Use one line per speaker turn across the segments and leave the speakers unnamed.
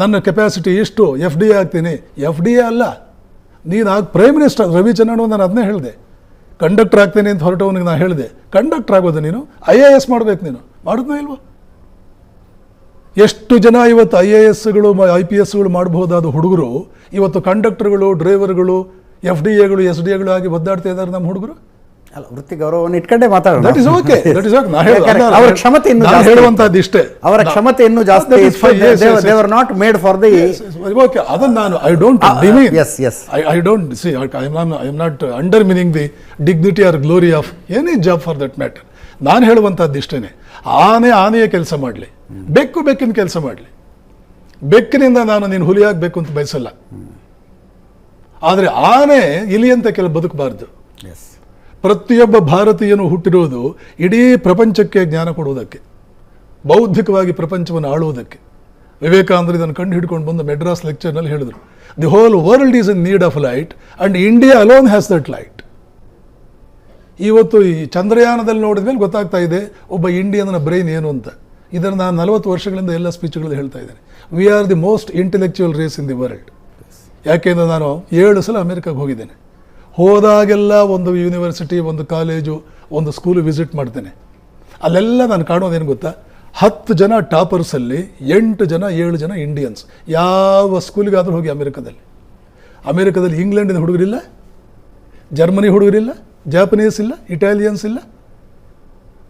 ನನ್ನ ಕೆಪಾಸಿಟಿ ಎಷ್ಟು? F D ಆಗ್ತೀನಿ. ಎಫ್ ಡಿ ಎ ಅಲ್ಲ. ನೀನು ಆಗ ಪ್ರೈಮ್ ಮಿನಿಸ್ಟರ್ ರವಿಚಂದ್ರನ್ ನಾನು ಅದನ್ನೇ ಹೇಳಿದೆ. ಕಂಡಕ್ಟರ್ ಆಗ್ತೀನಿ ಅಂತ ಹೊರಟವನಿಗೆ ನಾನು ಹೇಳಿದೆ. ಕಂಡಕ್ಟರ್ ಆಗೋದು ನೀನು? ಐ ಎ ಎಸ್ ಮಾಡಬೇಕು ನೀನು. ಮಾಡೋದನ್ನ ಇಲ್ವೋ? ಎಷ್ಟು ಜನ ಇವತ್ತು ಐ ಎ ಎಸ್ಗಳು ಐ ಪಿ ಎಸ್ಗಳು ಮಾಡಬಹುದಾದ ಹುಡುಗರು, ಇವತ್ತು ಕಂಡಕ್ಟರ್ಗಳು ಡ್ರೈವರ್ಗಳು ಎಫ್ ಡಿ ಎಗಳು ಎಸ್ ಡಿ ಎಗಳು ಆಗಿ ಒದ್ದಾಡ್ತಾ ಇದ್ದಾರೆ ನಮ್ಮ ಹುಡುಗರು?
ಅಲ್ಲ ವೃತ್ತಿ ಗೌರವವನ್ನು ಇಟ್ಕೊಂಡೇ ಮಾತಾಡೋಣ.
That is okay that is okay
ಯಾಕಂದ್ರೆ ಅವರ ಕ್ಷಮತೆ ಇನ್ನು ಜಾಸ್ತಿ.
ಹೇಳುವಂತದ್ದು ಇಷ್ಟೇ.
ಅವರ ಕ್ಷಮತೆ ಇನ್ನೂ ಜಾಸ್ತಿ. They are not made for the
okay ಅದನ್ನ ನಾನು I don't demean
yes, yes.
I I don't see I am not undermining the dignity or glory of any job for that matter ನಾನು ಹೇಳುವಂಥದ್ದು ಇಷ್ಟೇ ಆನೆ ಆನೆಯ ಕೆಲಸ ಮಾಡಲಿ. ಬೆಕ್ಕು ಬೆಕ್ಕಿನ ಕೆಲಸ ಮಾಡಲಿ. ಬೆಕ್ಕಿನಿಂದ ನಾನು ನೀನು ಹುಲಿ ಆಗಬೇಕು ಅಂತ ಬಯಸಲ್ಲ. ಆದರೆ ಆನೆ ಇಲಿಯಂತೆ ಕೆಲ ಬದುಕಬಾರ್ದು.
ಎಸ್
ಪ್ರತಿಯೊಬ್ಬ ಭಾರತೀಯನು ಹುಟ್ಟಿರುವುದು ಇಡೀ ಪ್ರಪಂಚಕ್ಕೆ ಜ್ಞಾನ ಕೊಡುವುದಕ್ಕೆ, ಬೌದ್ಧಿಕವಾಗಿ ಪ್ರಪಂಚವನ್ನು ಆಳುವುದಕ್ಕೆ. ವಿವೇಕಾನಂದರು ಇದನ್ನು ಕಂಡು ಹಿಡ್ಕೊಂಡು ಬಂದು ಮೆಡ್ರಾಸ್ ಲೆಕ್ಚರ್ನಲ್ಲಿ ಹೇಳಿದರು the whole world is in need of light and India alone has that light ಇವತ್ತು ಈ ಚಂದ್ರಯಾನದಲ್ಲಿ ನೋಡಿದ ಮೇಲೆ ಗೊತ್ತಾಗ್ತಾ ಇದೆ, ಒಬ್ಬ ಇಂಡಿಯನ್ನ ಬ್ರೈನ್ ಏನು ಅಂತ. ಇದನ್ನು ನಾನು ನಲವತ್ತು ವರ್ಷಗಳಿಂದ ಎಲ್ಲ ಸ್ಪೀಚ್ಗಳಲ್ಲಿ ಹೇಳ್ತಾ ಇದ್ದೇನೆ. We are the most intellectual race in the world ಯಾಕೆಂದರೆ ನಾನು ಏಳು ಸಲ ಅಮೆರಿಕಾಗೆ ಹೋಗಿದ್ದೇನೆ. ಹೋದಾಗೆಲ್ಲ ಒಂದು ಯೂನಿವರ್ಸಿಟಿ ಒಂದು ಕಾಲೇಜು ಒಂದು ಸ್ಕೂಲು ವಿಸಿಟ್ ಮಾಡ್ತೇನೆ. ಅಲ್ಲೆಲ್ಲ ನಾನು ಕಾಣೋದೇನು ಗೊತ್ತಾ? ಹತ್ತು ಜನ ಟಾಪರ್ಸಲ್ಲಿ ಎಂಟು ಜನ, ಏಳು ಜನ ಇಂಡಿಯನ್ಸ್ ಯಾವ ಸ್ಕೂಲಿಗಾದರೂ ಹೋಗಿ ಅಮೆರಿಕದಲ್ಲಿ. ಅಮೆರಿಕದಲ್ಲಿ ಇಂಗ್ಲೆಂಡಿನ ಹುಡುಗರಿಲ್ಲ ಜರ್ಮನಿ ಹುಡುಗರಿಲ್ಲ ಜಾಪನೀಸ್ ಇಲ್ಲ ಇಟಾಲಿಯನ್ಸ್ ಇಲ್ಲ.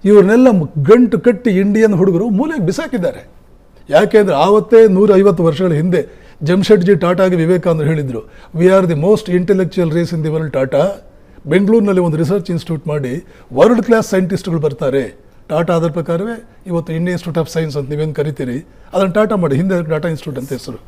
ಇವ್ರನ್ನೆಲ್ಲ ಗಂಟು ಕಟ್ಟಿ ಇಂಡಿಯನ್ ಹುಡುಗರು ಮೂಲೆಗೆ ಬಿಸಾಕಿದ್ದಾರೆ. ಯಾಕೆಂದರೆ ಆವತ್ತೇ ನೂರೈವತ್ತು ವರ್ಷಗಳ ಹಿಂದೆ ಜಮ್ಶೆಡ್ಜಿ ಟಾಟಾಗೆ ವಿವೇಕಾನಂದ ಹೇಳಿದರು we are the most intellectual race in the world Tata. ಬೆಂಗಳೂರಿನಲ್ಲಿ ಒಂದು ರಿಸರ್ಚ್ ಇನ್ಸ್ಟಿಟ್ಯೂಟ್ ಮಾಡಿ ವರ್ಲ್ಡ್ ಕ್ಲಾಸ್ ಸೈಂಟಿಸ್ಟ್ಗಳು ಬರ್ತಾರೆ. ಟಾಟಾ ಅದರ ಪ್ರಕಾರವೇ, ಇವತ್ತು ಇಂಡಿಯನ್ ಇನ್ಸ್ಟಿಟ್ಯೂಟ್ ಆಫ್ ಸೈನ್ಸ್ ಅಂತ ನೀವೇನು ಕರಿತೀರಿ? ಅದನ್ನು ಟಾಟಾ ಮಾಡಿ, ಹಿಂದೆ ಟಾಟಾ ಇನ್ಸ್ಟಿಟ್ಯೂಟ್ ಅಂತ ಹೆಸರು.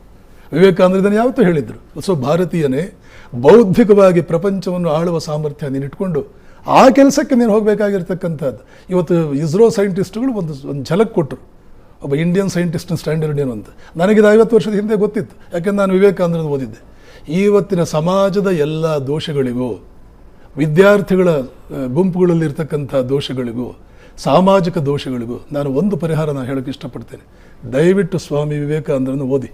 ವಿವೇಕಾನಂದ ಇದನ್ನು ಯಾವತ್ತೂ ಹೇಳಿದರು. ಸೊ ಭಾರತೀಯನೇ, ಬೌದ್ಧಿಕವಾಗಿ ಪ್ರಪಂಚವನ್ನು ಆಳುವ ಸಾಮರ್ಥ್ಯ ನೀನು ಇಟ್ಕೊಂಡು ಆ ಕೆಲಸಕ್ಕೆ ನೀನು ಹೋಗಬೇಕಾಗಿರ್ತಕ್ಕಂಥದ್ದು. ಇವತ್ತು ಇಸ್ರೋ ಸೈಂಟಿಸ್ಟ್ಗಳು ಒಂದು ಒಂದು ಝಲಕ್ ಕೊಟ್ಟರು ಒಬ್ಬ ಇಂಡಿಯನ್ ಸೈಂಟಿಸ್ಟ್ನ ಸ್ಟ್ಯಾಂಡರ್ಡ್ ಏನು ಅಂತ. ನನಗಿದು ಐವತ್ತು ವರ್ಷದ ಹಿಂದೆ ಗೊತ್ತಿತ್ತು. ಯಾಕೆಂದ್ರೆ ನಾನು ವಿವೇಕಾನಂದನ ಓದಿದ್ದೆ. ಇವತ್ತಿನ ಸಮಾಜದ ಎಲ್ಲ ದೋಷಗಳಿಗೂ, ವಿದ್ಯಾರ್ಥಿಗಳ ಗುಂಪುಗಳಲ್ಲಿರ್ತಕ್ಕಂಥ ದೋಷಗಳಿಗೂ, ಸಾಮಾಜಿಕ ದೋಷಗಳಿಗೂ ನಾನು ಒಂದು ಪರಿಹಾರ ನಾನು ಹೇಳೋಕ್ಕೆ ಇಷ್ಟಪಡ್ತೇನೆ. ದಯವಿಟ್ಟು ಸ್ವಾಮಿ ವಿವೇಕಾನಂದರನ್ನು ಓದಿ.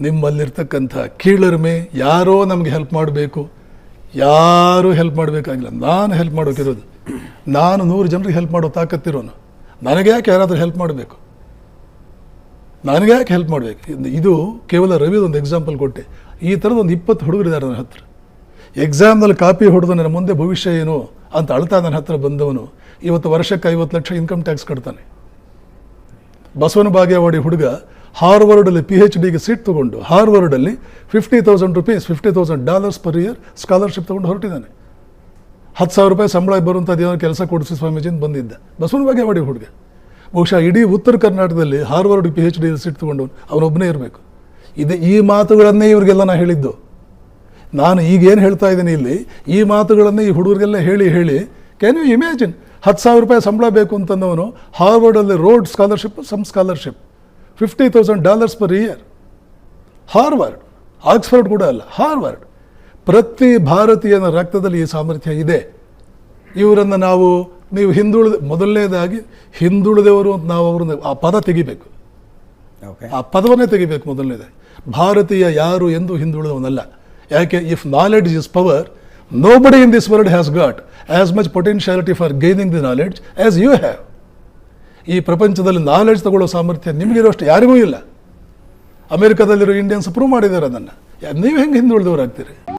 ನಿಮ್ಮಲ್ಲಿರ್ತಕ್ಕಂಥ ಕೀಳರಿಮೆ ಯಾರೋ ನಮಗೆ ಹೆಲ್ಪ್ ಮಾಡಬೇಕು. ಯಾರೂ ಹೆಲ್ಪ್ ಮಾಡಬೇಕಾಗಿಲ್ಲ. ನಾನು ಹೆಲ್ಪ್ ಮಾಡೋಕ್ಕಿರೋದು ನಾನು ನೂರು ಜನರಿಗೆ ಹೆಲ್ಪ್ ಮಾಡೋ ತಾಕತ್ತಿರೋನು. ನನಗೆ ಯಾಕೆ ಯಾರಾದರೂ ಹೆಲ್ಪ್ ಮಾಡಬೇಕು? ನನಗೆ ಯಾಕೆ ಹೆಲ್ಪ್ ಮಾಡಬೇಕು? ಇದು ಕೇವಲ ರವಿದೊಂದು ಎಕ್ಸಾಂಪಲ್ ಕೊಟ್ಟೆ. ಈ ಥರದ ಒಂದು ಇಪ್ಪತ್ತು ಹುಡುಗರಿದ್ದಾರೆ ನನ್ನ ಹತ್ರ. ಎಕ್ಸಾಮ್ನಲ್ಲಿ ಕಾಪಿ ಹೊಡೆದು ನನ್ನ ಮುಂದೆ ಭವಿಷ್ಯ ಏನು ಅಂತ ಅಳ್ತಾ ನನ್ನ ಹತ್ರ ಬಂದವನು, ಇವತ್ತು ವರ್ಷಕ್ಕೆ ಐವತ್ತು ಲಕ್ಷ ಇನ್ಕಮ್ ಟ್ಯಾಕ್ಸ್ ಕಟ್ತಾನೆ. ಬಸವನ ಬಾಗೇವಾಡಿ ಹುಡುಗ ಹಾರ್ವರ್ಡಲ್ಲಿ ಪಿ ಎಚ್ ಡಿಗೆ ಸೀಟ್ ತೊಗೊಂಡು, ಹಾರ್ವರ್ಡಲ್ಲಿ fifty thousand rupees fifty thousand dollars per year scholarship ತೊಗೊಂಡು ಹೊರಟಿದ್ದಾನೆ. ಹತ್ತು ಸಾವಿರ ರೂಪಾಯಿ ಸಂಬಳ ಬರುವಂಥದ್ದು ಏನೋ ಕೆಲಸ ಕೊಡಿಸಿ ಸ್ವಾಮೀಜಿಂದ ಬಂದಿದ್ದ. ಬಸವನ ಮಾಡಿ ಹುಡುಗ. ಬಹುಶಃ ಇಡೀ ಉತ್ತರ ಕರ್ನಾಟಕದಲ್ಲಿ Harvard P H D seat ತೊಗೊಂಡು ಅವನೊಬ್ಬನೇ ಇರಬೇಕು. ಇದು ಈ ಮಾತುಗಳನ್ನೇ ಇವರಿಗೆಲ್ಲ ನಾನು ಹೇಳಿದ್ದು. ನಾನು ಈಗೇನು ಹೇಳ್ತಾ ಇದ್ದೀನಿ ಇಲ್ಲಿ, ಈ ಮಾತುಗಳನ್ನೇ ಈ ಹುಡುಗರಿಗೆಲ್ಲ ಹೇಳಿ ಹೇಳಿ ಕ್ಯಾನ್ ಯು ಇಮ್ಯಾಜಿನ್ ಹತ್ತು ಸಾವಿರ ರೂಪಾಯಿ ಸಂಬಳ ಬೇಕು ಅಂತಂದವನು ಹಾರ್ವರ್ಡಲ್ಲಿ road scholarship some scholarship fifty thousand dollars per year Harvard Oxford ಕೂಡ ಅಲ್ಲ ಹಾರ್ವರ್ಡ್ ಪ್ರತಿ ಭಾರತೀಯನ ರಕ್ತದಲ್ಲಿ ಈ ಸಾಮರ್ಥ್ಯ ಇದೆ. ಇವರನ್ನು ನಾವು ನೀವು ಹಿಂದುಳಿದ ಮೊದಲನೇದಾಗಿ ಹಿಂದುಳಿದವರು ಅಂತ ನಾವು ಅವ್ರನ್ನ ಆ ಪದ ತೆಗಿಬೇಕು. ಆ ಪದವನ್ನೇ ತೆಗಿಬೇಕು ಮೊದಲನೇದಾಗಿ. ಭಾರತೀಯ ಯಾರು ಎಂದು ಹಿಂದುಳಿದವನಲ್ಲ. ಯಾಕೆ? If knowledge is power nobody in this world has got as much potentiality for gaining the knowledge as you have ಈ ಪ್ರಪಂಚದಲ್ಲಿ ನಾಲೆಡ್ಜ್ ತಗೊಳ್ಳೋ ಸಾಮರ್ಥ್ಯ ನಿಮಗಿರೋಷ್ಟು ಯಾರಿಗೂ ಇಲ್ಲ. ಅಮೆರಿಕದಲ್ಲಿರೋ ಇಂಡಿಯನ್ಸ್ ಪ್ರೂವ್ ಮಾಡಿದ್ದಾರೆ ಅದನ್ನು. ನೀವು ಹೆಂಗೆ ಹಿಂದುಳಿದವರಾಗ್ತೀರಿ?